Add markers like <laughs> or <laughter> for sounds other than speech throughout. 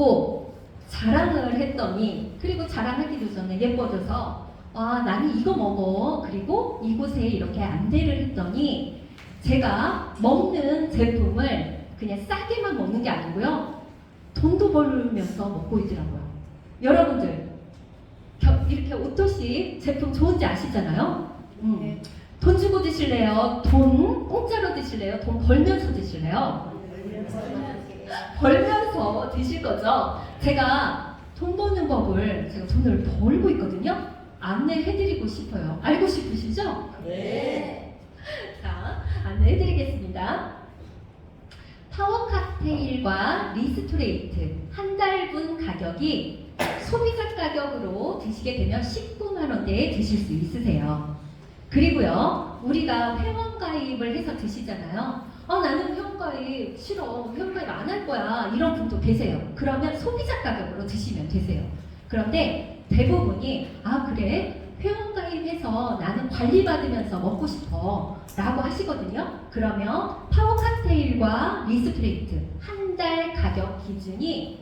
먹고 자랑을 했더니 그리고 자랑하기도 전에 예뻐져서 아 나는 이거 먹어 그리고 이곳에 이렇게 안내를 했더니 제가 먹는 제품을 그냥 싸게만 먹는 게 아니고요 돈도 벌면서 먹고 있더라고요 여러분들 겨- 이렇게 오토시 제품 좋은지 아시잖아요 음. 돈 주고 드실래요? 돈 공짜로 드실래요? 돈 벌면서 드실래요? 벌면서 드실 거죠? 제가 돈 버는 법을 제가 돈을 벌고 있거든요. 안내해드리고 싶어요. 알고 싶으시죠? 네. <laughs> 자, 안내해드리겠습니다. 파워 칵테일과 리스토레이트 한 달분 가격이 소비자 가격으로 드시게 되면 19만 원대에 드실 수 있으세요. 그리고요, 우리가 회원 가입을 해서 드시잖아요. 어, 나는 회원 가입 싫어. 회원 가입 안 할 거야. 이런 분도 계세요. 그러면 소비자 가격으로 드시면 되세요. 그런데 대부분이, 아, 그래? 회원 가입해서 나는 관리받으면서 먹고 싶어. 라고 하시거든요. 그러면 파워 칵테일과 리스트레이트 한 달 가격 기준이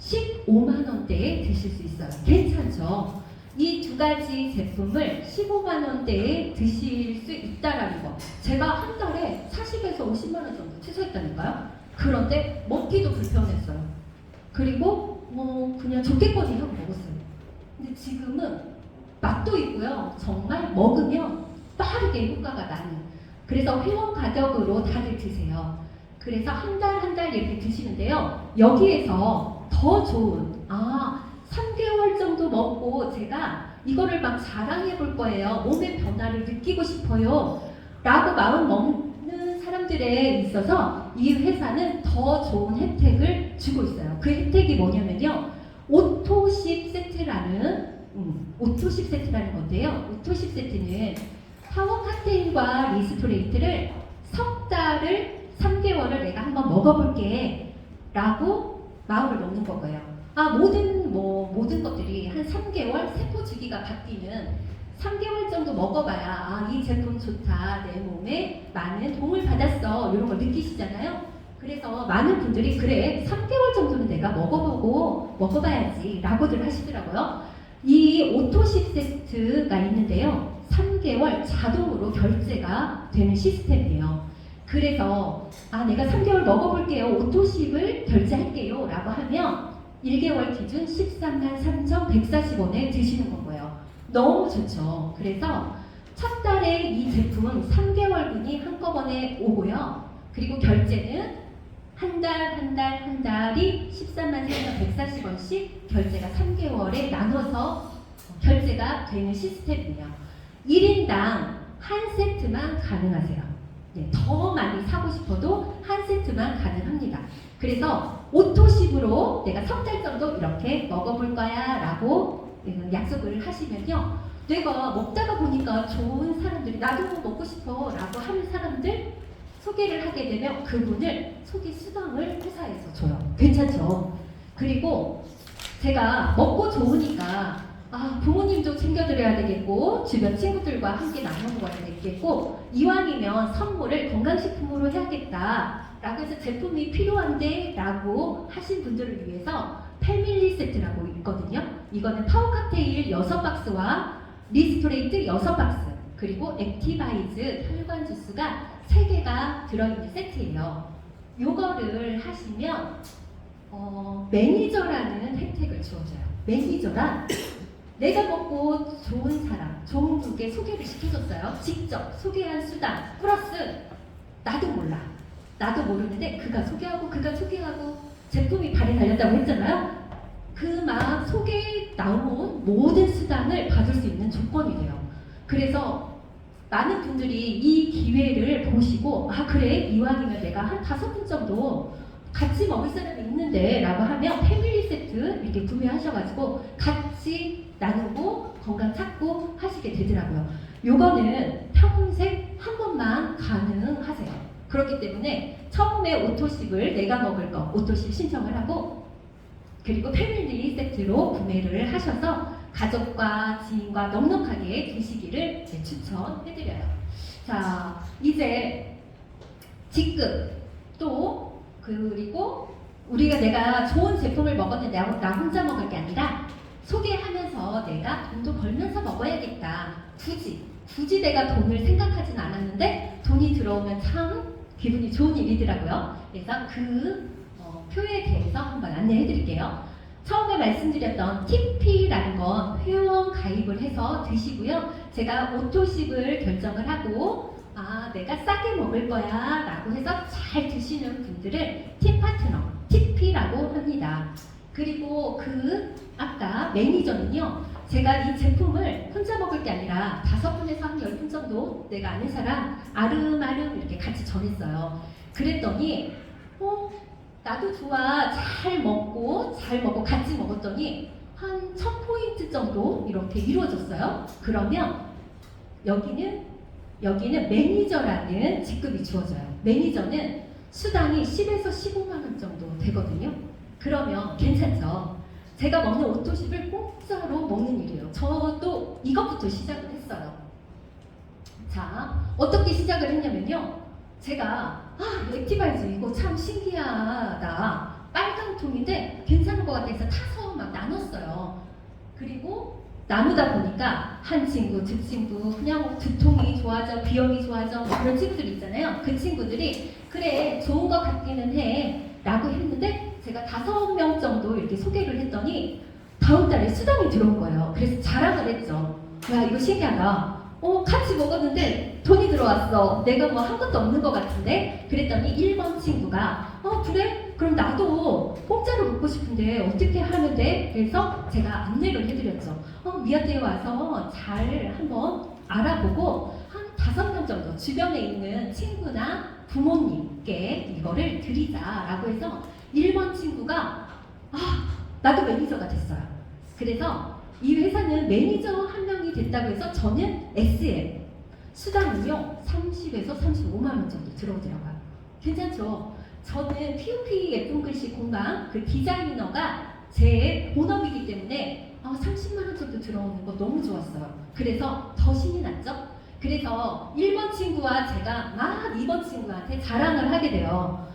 15만 원대에 드실 수 있어요. 괜찮죠? 이 두 가지 제품을 15만 원대에 드실 수 있다라는 거. 제가 한 달에 40에서 50만 원 정도 취소했다니까요. 그런데 먹기도 불편했어요. 그리고 뭐 그냥 좋겠거니 하고 먹었어요. 근데 지금은 맛도 있고요. 정말 먹으면 빠르게 효과가 나는. 그래서 회원 가격으로 다들 드세요. 그래서 한 달 한 달 이렇게 드시는데요. 여기에서 더 좋은 아 3개월 정도 먹고 제가 이거를 막 자랑해 볼 거예요. 몸의 변화를 느끼고 싶어요. 라고 마음 먹는 사람들에 있어서 이 회사는 더 좋은 혜택을 주고 있어요. 그 혜택이 뭐냐면요. 오토십 세트라는 음, 오토십 세트라는 건데요. 오토십 세트는 파워 칵테일과 리스토레이트를 석 달을 3개월을 내가 한번 먹어볼게 라고 마음을 먹는 거고요. 아 모든 뭐 모든 것들이 한 3개월 세포 주기가 바뀌는 3개월 정도 먹어봐야 아 이 제품 좋다 내 몸에 많은 도움을 받았어 이런 걸 느끼시잖아요. 그래서 많은 분들이 그래 3개월 정도는 내가 먹어보고 먹어봐야지 라고들 하시더라고요. 이 오토십 세트가 있는데요. 3개월 자동으로 결제가 되는 시스템이에요. 그래서 아 내가 3개월 먹어볼게요. 오토십을 결제할게요. 라고 하면 1개월 기준 13만 3,140원에 드시는 거고요. 너무 좋죠. 그래서 첫 달에 이 제품 3개월분이 한꺼번에 오고요. 그리고 결제는 한 달, 한 달, 한 달이 13만 3,140원씩 결제가 3개월에 나눠서 결제가 되는 시스템이에요. 1인당 한 세트만 가능하세요. 네, 더 많이 사고 싶어도 한 세트만 가능합니다. 그래서 오토식으로 내가 석 달 정도 이렇게 먹어볼 거야 라고 약속을 하시면요. 내가 먹다가 보니까 좋은 사람들이 나도 먹고 싶어 라고 하는 사람들 소개를 하게 되면 그분을 소개 수당을 회사에서 줘요. 괜찮죠? 그리고 제가 먹고 좋으니까 아, 부모님도 챙겨드려야 되겠고, 주변 친구들과 함께 나눠 먹어야 되겠고, 이왕이면 선물을 건강식품으로 해야겠다. 라고 해서 제품이 필요한데? 라고 하신 분들을 위해서 패밀리 세트라고 있거든요. 이거는 파워 칵테일 6박스와 리스토레이트 6박스, 그리고 액티바이즈 혈관 주스가 3개가 들어있는 세트예요. 요거를 하시면, 어, 매니저라는 혜택을 주어져요. 매니저란 내가 먹고 좋은 사람, 좋은 분께 소개를 시켜줬어요. 직접 소개한 수단 플러스 나도 몰라. 나도 모르는데 그가 소개하고 그가 소개하고 제품이 발에 달렸다고 했잖아요. 그막 소개 나온 모든 수단을 받을 수 있는 조건이 돼요. 그래서 많은 분들이 이 기회를 보시고 아 그래 이왕이면 내가 한 다섯 분 정도 같이 먹을 사람이 있는데 라고 하면 패밀리 세트 이렇게 구매하셔가지고 같이 나누고 건강 찾고 하시게 되더라고요. 요거는 평생 한 번만 가능하세요. 그렇기 때문에 처음에 오토십을 내가 먹을 거 오토십 신청을 하고 그리고 패밀리 세트로 구매를 하셔서 가족과 지인과 넉넉하게 드시기를 제 추천해드려요. 자, 이제 직급 또 그리고 우리가 내가 좋은 제품을 먹었는데 나, 나 혼자 먹을 게 아니라 소개하면서 내가 돈도 벌면서 먹어야겠다. 굳이 굳이 내가 돈을 생각하진 않았는데 돈이 들어오면 참 기분이 좋은 일이더라고요. 그래서 그 어, 표에 대해서 한번 안내해 드릴게요. 처음에 말씀드렸던 TP라는 건 회원 가입을 해서 드시고요. 제가 오토식을 결정을 하고 아 내가 싸게 먹을 거야 라고 해서 잘 드시는 분들을 팁 파트너 TP라고 합니다. 그리고 그 아까 매니저는요. 제가 이 제품을 혼자 먹을 게 아니라 다섯 분에서 한 열 분 정도 내가 아는 사람 아름아름 이렇게 같이 전했어요. 그랬더니 어 나도 좋아 잘 먹고 잘 먹고 같이 먹었더니 한 1000포인트 정도 이렇게 이루어졌어요. 그러면 여기는 여기는 매니저라는 직급이 주어져요. 매니저는 수당이 10에서 15만 원 정도 되거든요. 그러면 괜찮죠. 제가 먹는 오토십을 공짜로 먹는 일이에요. 저도 이것부터 시작을 했어요. 자, 어떻게 시작을 했냐면요. 제가 아, 액티바이즈 이거 참 신기하다. 빨간 통인데 괜찮은 것 같아서 타서 막 나눴어요. 그리고 나누다 보니까 한 친구, 두 친구, 그냥 두통이 좋아져, 비염이 좋아져 뭐 그런 친구들 있잖아요. 그 친구들이 그래 좋은 것 같기는 해 라고 했는데 제가 다섯 명 정도 이렇게 소개를 했더니 다음 달에 수당이 들어온 거예요. 그래서 자랑을 했죠. 야 이거 신기하다. 어 같이 먹었는데 돈이 들어왔어. 내가 뭐 한 것도 없는 것 같은데 그랬더니 1번 친구가 어 그래? 그럼 나도 공짜로 먹고 싶은데 어떻게 하면 돼? 그래서 제가 안내를 해드렸죠. 어 미아대에 와서 잘 한번 알아보고 한 다섯 명 정도 주변에 있는 친구나 부모님께 이거를 드리자라고 해서 1번 친구가 아 나도 매니저가 됐어요. 그래서 이 회사는 매니저 한 명이 됐다고 해서 저는 SM 수당은요 30에서 35만 원 정도 들어오더라고요. 괜찮죠? 저는 POP 예쁜 글씨 공방 그 디자이너가 제 본업이기 때문에 아, 30만 원 정도 들어오는 거 너무 좋았어요. 그래서 더 신이 났죠? 그래서 1번 친구와 제가 막 2번 친구한테 자랑을 하게 돼요.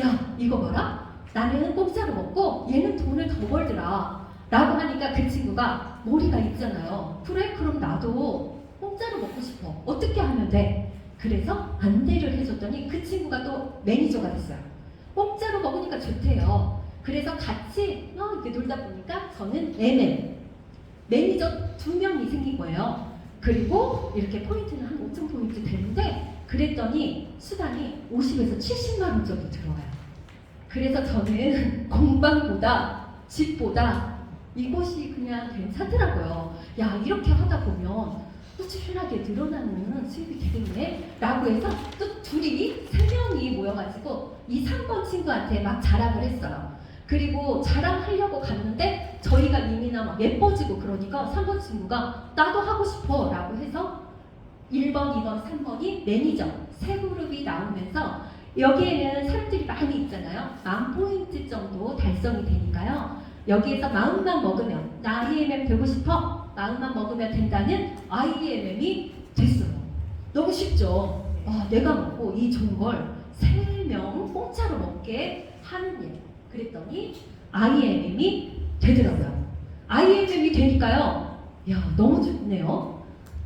야, 이거 봐라. 나는 공짜로 먹고 얘는 돈을 더 벌더라. 라고 하니까 그 친구가 머리가 있잖아요. 그래, 그럼 나도 공짜로 먹고 싶어. 어떻게 하면 돼? 그래서 안내를 해줬더니 그 친구가 또 매니저가 됐어요. 공짜로 먹으니까 좋대요. 그래서 같이 막 이렇게 놀다 보니까 저는 MM 매니저 두 명이 생긴 거예요. 그리고 이렇게 포인트는 한 5천 포인트 되는데 그랬더니 수당이 50에서 70만 원 정도 들어와요. 그래서 저는 <laughs> 공방보다 집보다 이곳이 그냥 괜찮더라고요. 야 이렇게 하다 보면 꾸준하게 늘어나는 수입이 되겠네 라고 해서 또 둘이 세 명이 모여가지고 이 3번 친구한테 막 자랑을 했어요. 그리고 자랑하려고 갔는데 저희가 이미나 막 예뻐지고 그러니까 3번 친구가 나도 하고 싶어 라고 해서 1번, 2번, 3번이 매니저 세 그룹이 나오면서 여기에는 사람들이 많이 있잖아요. 만 포인트 정도 달성이 되니까요. 여기에서 마음만 먹으면 나 IMM 되고 싶어 마음만 먹으면 된다는 IMM이 됐어요. 너무 쉽죠. 아, 내가 먹고 이 좋은 걸세명 공짜로 먹게 하는 일. 그랬더니 IMM이 되더라고요. IMM이 되니까요. 야 너무 좋네요.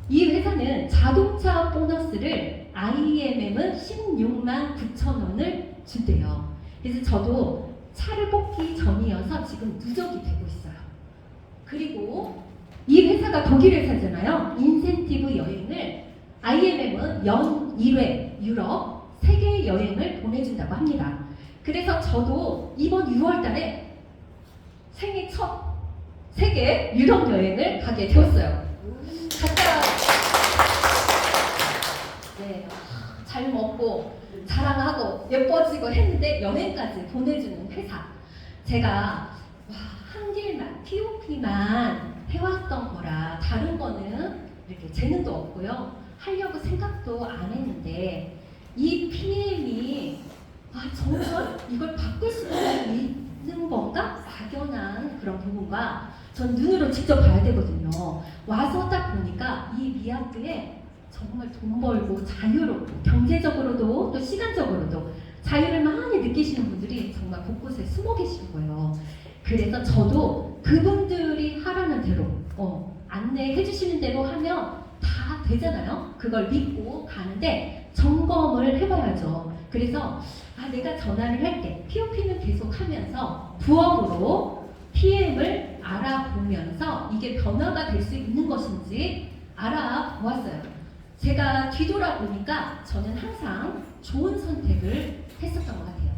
이 회사는 자동차 보너스를 IMM은 16만 9천 원을 준대요. 그래서 저도 차를 뽑기 전이어서 지금 누적이 되고 있어요. 그리고 이 회사가 독일 회사잖아요. 인센티브 여행을 IMM은 연 1회 유럽 세계 여행을 보내준다고 합니다. 그래서 저도 이번 6월 달에 생애 첫 세계 유럽 여행을 가게 되었어요. 갔다 네, 잘 먹고 자랑하고 예뻐지고 했는데 여행까지 보내주는 회사. 제가 와, 한 길만 POP만 해왔던 거라 다른 거는 이렇게 재능도 없고요. 하려고 생각도 안 했는데 이 PM이 아 정말 이걸 바꿀 수 있는 건가? 막연한 그런 부분과 전 눈으로 직접 봐야 되거든요. 와서 딱 보니까 이 미아트에 정말 돈 벌고 자유롭고 경제적으로도 또 시간적으로도 자유를 많이 느끼시는 분들이 정말 곳곳에 숨어 계시는 거예요. 그래서 저도 그분들이 하라는 대로 어, 안내해 주시는 대로 하면 다 되잖아요. 그걸 믿고 가는데 점검을 해봐야죠. 그래서 아 내가 전화를 할 때 POP는 계속 하면서 부업으로 PM을 알아보면서 이게 변화가 될 수 있는 것인지 알아보았어요. 제가 뒤돌아보니까 저는 항상 좋은 선택을 했었던 것 같아요.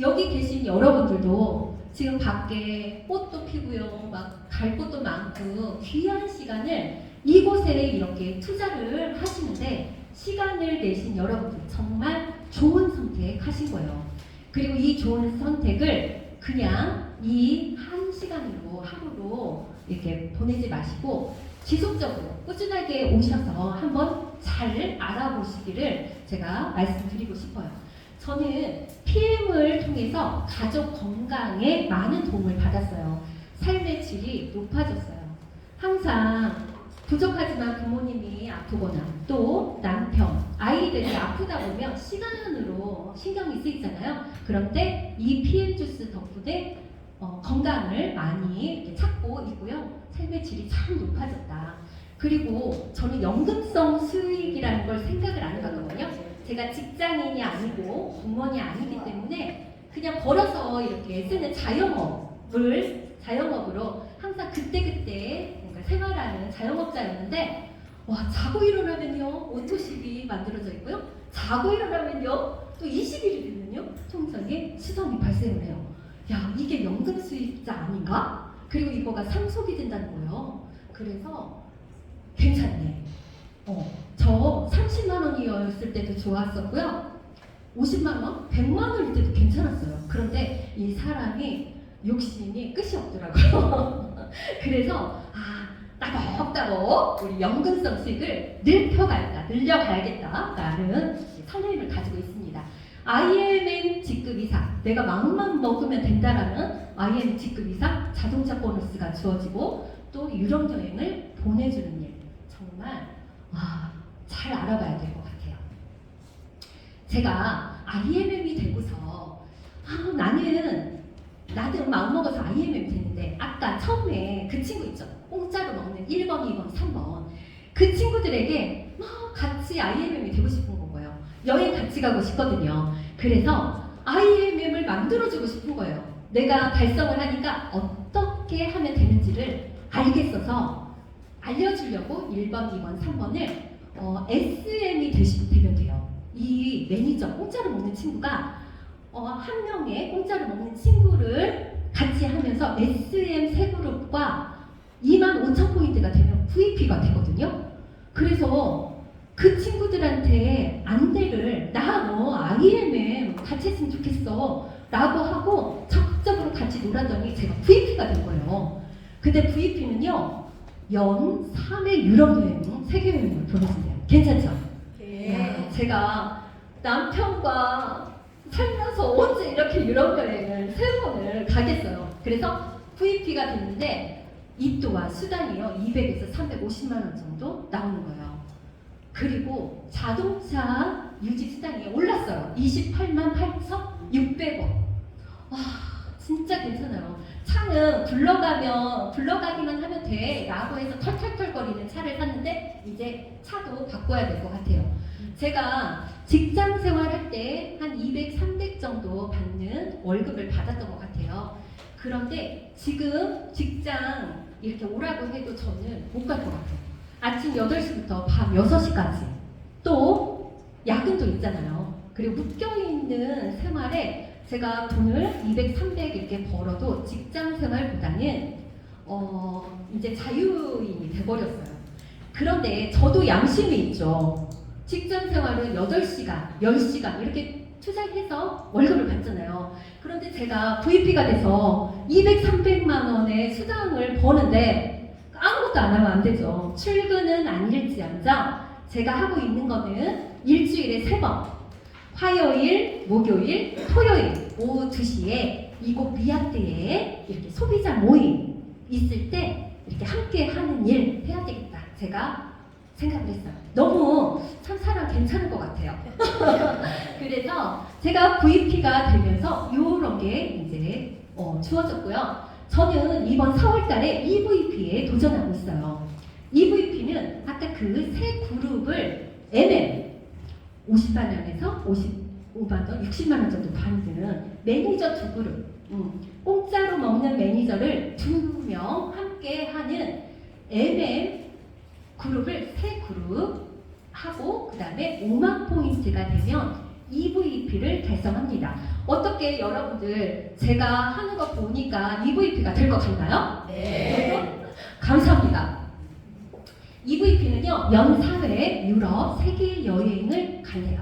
여기 계신 여러분들도 지금 밖에 꽃도 피고요, 막 갈 곳도 많고 귀한 시간을 이곳에 이렇게 투자를 하시는데 시간을 내신 여러분들 정말 좋은 선택 하신 거예요. 그리고 이 좋은 선택을 그냥 이 한 시간으로 하루로 이렇게 보내지 마시고 지속적으로 꾸준하게 오셔서 한번 잘 알아보시기를 제가 말씀드리고 싶어요. 저는 PM을 통해서 가족 건강에 많은 도움을 받았어요. 삶의 질이 높아졌어요. 항상 부족하지만 부모님이 아프거나 또 남편, 아이들이 아프다 보면 시간으로 신경이 쓰이잖아요. 그런데 이 PM 주스 덕분에 어, 건강을 많이 찾고 있고요. 삶의 질이 참 높아졌다. 그리고 저는 연금성 수익이라는 걸 생각을 안 해봤거든요. 제가 직장인이 아니고 공무원이 아니기 때문에 그냥 벌어서 이렇게 쓰는 자영업을 자영업으로 항상 그때그때 뭔가 생활하는 자영업자였는데 와 자고 일어나면요 오토십이 만들어져 있고요 자고 일어나면요 또 20일이 되면요 통장에 수당이 발생을 해요 야 이게 연금 수입자 아닌가? 그리고 이거가 상속이 된다는 거예요 그래서 괜찮네 어, 저 30만 원이었을 때도 좋았었고요 50만 원, 100만 원일 때도 괜찮았어요. 그런데 이 사람이 욕심이 끝이 없더라고요. <laughs> 그래서 아 따박따박 우리 연금성 수익을 늘려갈까, 늘려가야겠다라는 설렘을 가지고 있습니다. IMM 직급 이상, 내가 마음만 먹으면 된다라는 IMM 직급 이상 자동차 보너스가 주어지고 또 유럽 여행을 보내주는 일 정말 아, 잘 알아봐야 될 것 같아요. 제가 IMM이 되고서 아, 나는 나도 마음먹어서 IMM이 됐는데 아까 처음에 그 친구 있죠? 공짜로 먹는 1번, 2번, 3번. 그 친구들에게 막 같이 IMM이 되고 싶은 거예요? 여행 같이 가고 싶거든요. 그래서 IMM을 만들어주고 싶은 거예요. 내가 달성을 하니까 어떻게 하면 되는지를 알겠어서 알려주려고 1번, 2번, 3번을 어, SM이 되시, 되면 돼요 이 매니저 공짜로 먹는 친구가 어, 한 명의 공짜로 먹는 친구를 같이 하면서 SM 세 그룹과 2만 5천 포인트가 되면 VP가 되거든요. 그래서 그 친구들한테 안대를 나 너 IMM 같이 했으면 좋겠어 라고 하고 적극적으로 같이 놀았더니 제가 VP가 된 거예요. 근데 VP는요 연 3회 유럽 여행, 세계 여행을 보내준대요. 괜찮죠? 야, 제가 남편과 살면서 언제 이렇게 유럽 여행을 세 번을 가겠어요. 그래서 VP가 됐는데 이 또한 수당이요 200에서 350만 원 정도 나오는 거예요. 그리고 자동차 유지 수당이 올랐어요. 28만 8천 600원. 와 진짜 괜찮아요. 차는 굴러가면 굴러가기만 하면 돼라고 해서 털털털거리는 차를 샀는데 이제 차도 바꿔야 될 것 같아요. 제가 직장 생활할 때 한 200, 300 정도 받는 월급을 받았던 것 같아요. 그런데 지금 직장 이렇게 오라고 해도 저는 못 갈 것 같아요. 아침 8시부터 밤 6시까지 또 야근도 있잖아요. 그리고 묶여있는 생활에 제가 돈을 200, 300 이렇게 벌어도 직장 생활보다는 어, 이제 자유인이 돼버렸어요. 그런데 저도 양심이 있죠. 직장 생활은 8시간, 10시간 이렇게 투자해서 월급을 받잖아요. 그런데 제가 VP가 돼서 200, 300만 원의 수당을 버는데 아무것도 안 하면 안 되죠. 출근은 아닐지언정 제가 하고 있는 거는 일주일에 3번 화요일, 목요일, 토요일 오후 2시에 이곳 미아트에 이렇게 소비자 모임 있을 때 이렇게 함께 하는 일 해야 되겠다. 제가 생각을 했어요. 너무 참 사람 괜찮은 것 같아요. <laughs> 그래서 제가 VP가 되면서 이런 게 이제 어, 주어졌고요. 저는 이번 4월달에 EVP에 도전하고 있어요. EVP는 아까 그 세 그룹을 MM 50만 원에서 55만 원, 60만 원 정도 받는 매니저 두 그룹, 음, 공짜로 먹는 매니저를 두 명 함께 하는 MM 그룹을 세 그룹 하고 그 다음에 5만 포인트가 되면 EVP를 달성합니다. 어떻게 여러분들 제가 하는 거 보니까 EVP가 될 것 같나요? 네. 감사합니다. EVP는요, 연 4회 유럽 세계 여행을 갈래요.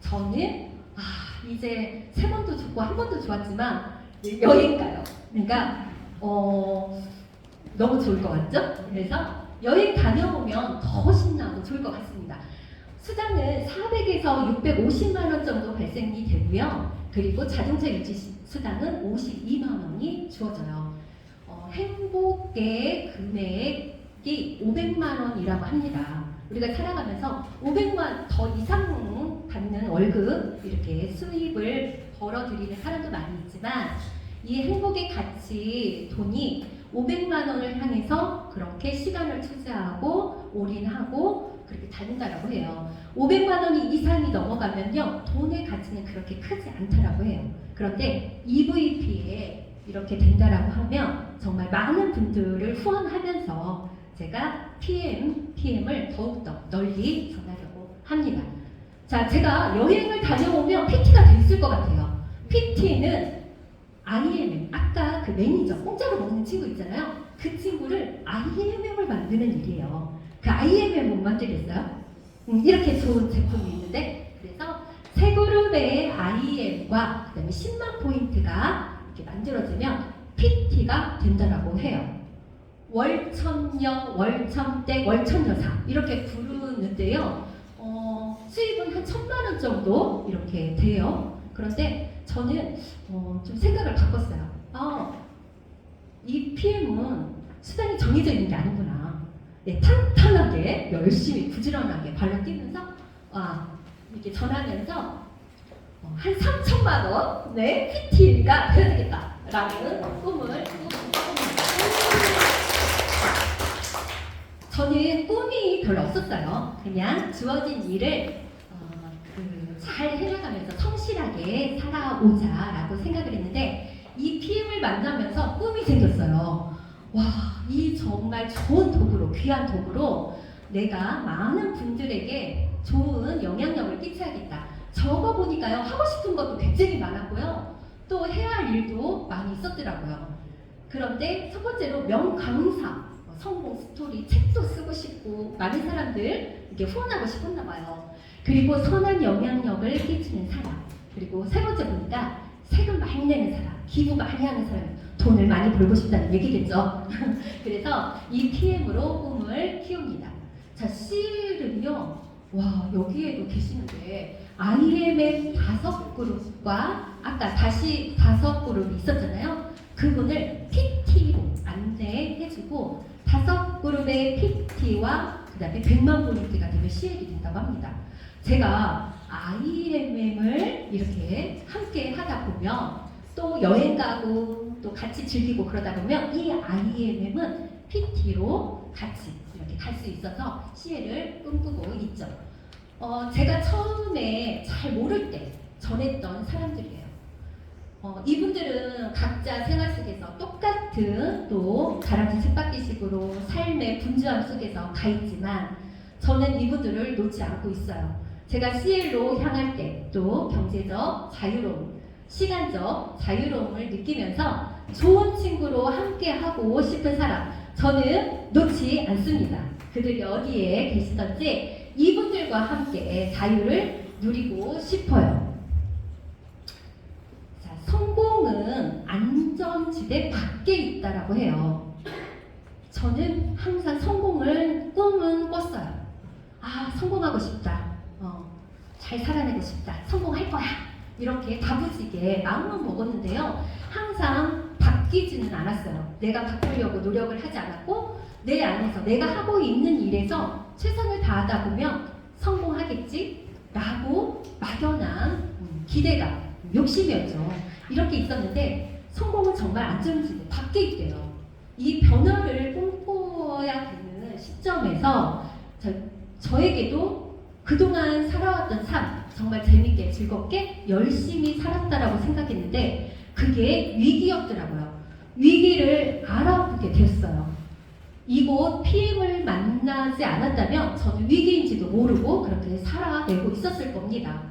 저는, 아, 이제 세 번도 좋고 한 번도 좋았지만, 여행 가요. 그러니까, 어, 너무 좋을 것 같죠? 그래서 여행 다녀오면 더 신나고 좋을 것 같습니다. 수당은 400에서 650만 원 정도 발생이 되고요. 그리고 자동차 유지 시- 수당은 52만 원이 주어져요. 어, 행복의 금액이 500만 원이라고 합니다. 우리가 살아가면서 500만 더 이상 받는 월급 이렇게 수입을 벌어들이는 사람도 많이 있지만 이 행복의 가치 돈이 500만 원을 향해서 그렇게 시간을 투자하고 올인하고 그렇게 다닌다라고 해요. 500만 원이 이상이 넘어가면요 돈의 가치는 그렇게 크지 않다라고 해요. 그런데 EVP에 이렇게 된다라고 하면 정말 많은 분들을 후원하면서 제가 PM, PM을 더욱더 널리 전하려고 합니다. 자, 제가 여행을 다녀오면 PT가 됐을 것 같아요. PT는 IMM, 아까 그 매니저, 공짜로 먹는 친구 있잖아요. 그 친구를 IMM을 만드는 일이에요. 그 IMM 못 만들겠어요? 음, 이렇게 좋은 제품이 있는데, 그래서 세 그룹의 IM과 그다음에 10만 포인트가 이렇게 만들어지면 PT가 된다라고 해요. 월천녀, 월천댁, 월천여사 이렇게 부르는데요. 어, 수입은 한 천만 원 정도 이렇게 돼요. 그런데 저는 어, 좀 생각을 바꿨어요. 아, 이 PM은 수단이 정해져 있는 게 아니구나. 네, 탄탄하게 열심히 부지런하게 발로 뛰면서 아, 이렇게 전하면서 어, 한 3천만 원, 네, PT가 되어야 되겠다라는 꿈을 저는 꿈이 별로 없었어요. 그냥 주어진 일을 어, 그, 잘 해나가면서 성실하게 살아오자라고 생각을 했는데 이 PM을 만나면서 꿈이 생겼어요. 와, 이 정말 좋은 도구로, 귀한 도구로 내가 많은 분들에게 좋은 영향력을 끼쳐야겠다. 적어보니까요, 하고 싶은 것도 굉장히 많았고요. 또 해야 할 일도 많이 있었더라고요. 그런데 첫 번째로 명강사, 어, 성공 스토리, 책도 쓰고 싶고, 많은 사람들 이렇게 후원하고 싶었나 봐요. 그리고 선한 영향력을 끼치는 사람. 그리고 세 번째 보니까 세금 많이 내는 사람, 기부 많이 하는 사람, 돈을 많이 벌고 싶다는 얘기겠죠. <laughs> 그래서 이 PM으로 꿈을 키웁니다. 자, C는요, 와, 여기에도 계시는데, IMF 다섯 그룹과 아까 다시 다섯 그룹이 있었잖아요. 그분을 PT로 안내해주고, 다섯 그룹의 PT와 그 다음에 100만 포인트가 되면 CL이 된다고 합니다. 제가 IMM을 이렇게 함께 하다 보면 또 여행 가고 또 같이 즐기고 그러다 보면 이 IMM은 PT로 같이 이렇게 갈 수 있어서 CL을 꿈꾸고 있죠. 어, 제가 처음에 잘 모를 때 전했던 사람들이에요. 어, 이분들은 각자 생활 속에서 똑같은 또 다람쥐 쳇바퀴식으로 삶의 분주함 속에서 가 있지만 저는 이분들을 놓지 않고 있어요. 제가 CL로 향할 때 또 경제적 자유로움, 시간적 자유로움을 느끼면서 좋은 친구로 함께 하고 싶은 사람 저는 놓지 않습니다. 그들이 어디에 계시던지 이분들과 함께 자유를 누리고 싶어요. 자, 성공은 안전지대 밖에 있다라고 해요. 저는 항상 성공을 꿈은 꿨어요. 아, 성공하고 싶다. 어, 잘 살아내고 싶다. 성공할 거야. 이렇게 다부지게 마음은 먹었는데요. 항상 바뀌지는 않았어요. 내가 바꾸려고 노력을 하지 않았고 내 안에서 내가 하고 있는 일에서 최선을 다하다 보면 성공하겠지 라고 막연한 음, 기대감, 욕심이었죠. 이렇게 있었는데 성공은 정말 안전지대 밖에 있대요. 이 변화를 꿈꿔야 되는 시점에서 저, 저에게도 그동안 살아왔던 삶 정말 재밌게 즐겁게 열심히 살았다라고 생각했는데 그게 위기였더라고요. 위기를 알아보게 됐어요. 이곳 PM을 만나지 않았다면 저는 위기인지도 모르고 그렇게 살아내고 있었을 겁니다.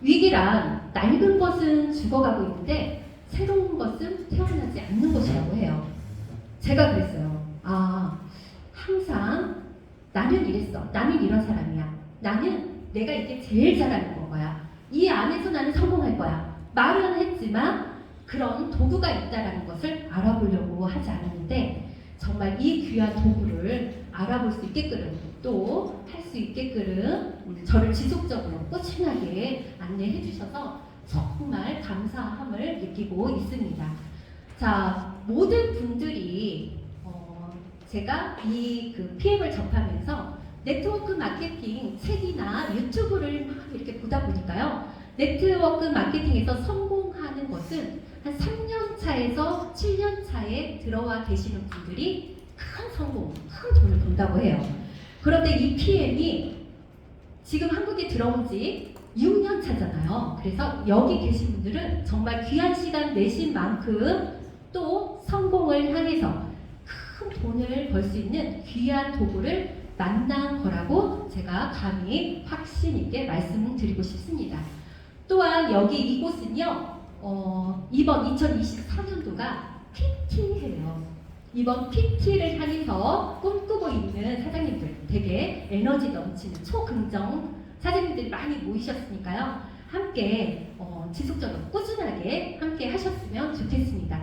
위기란 낡은 것은 죽어가고 있는데 새로운 것은 태어나지 않는 것이라고 해요. 제가 그랬어요. 아, 항상 나는 이랬어. 나는 이런 사람이야. 나는 내가 이게 제일 잘하는 거야. 이 안에서 나는 성공할 거야. 말은 했지만 그런 도구가 있다라는 것을 알아보려고 하지 않았는데 정말 이 귀한 도구를 알아볼 수 있게끔 또 할 수 있게끔 저를 지속적으로 꾸준하게 안내해 주셔서 정말 감사함을 느끼고 있습니다. 자, 모든 분들이 어, 제가 이 그 PM을 접하면서 네트워크 마케팅 책이나 유튜브를 막 이렇게 보다 보니까요. 네트워크 마케팅에서 성공하는 것은 한 3년 차에서 7년 차에 들어와 계시는 분들이 큰 성공, 큰 돈을 번다고 해요. 그런데 이 PM이 지금 한국에 들어온 지 6년 차잖아요. 그래서 여기 계신 분들은 정말 귀한 시간 내신 만큼 또 성공을 향해서 큰 돈을 벌 수 있는 귀한 도구를 만난 거라고 제가 감히 확신 있게 말씀드리고 싶습니다. 또한 여기 이곳은요, 어, 이번 2024년도가 PT해요. 이번 PT를 향해서 꿈꾸고 있는 사장님들 되게 에너지 넘치는 초긍정 사장님들이 많이 모이셨으니까요. 함께 어, 지속적으로 꾸준하게 함께 하셨으면 좋겠습니다.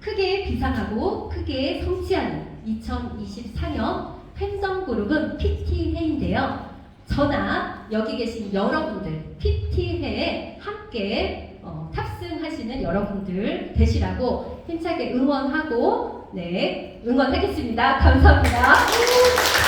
크게 비상하고 크게 성취하는 2024년 팬덤그룹은 PT회인데요. 저나 여기 계신 여러분들 PT회에 함께 어, 탑승하시는 여러분들 되시라고 힘차게 응원하고 네 응원하겠습니다. 감사합니다.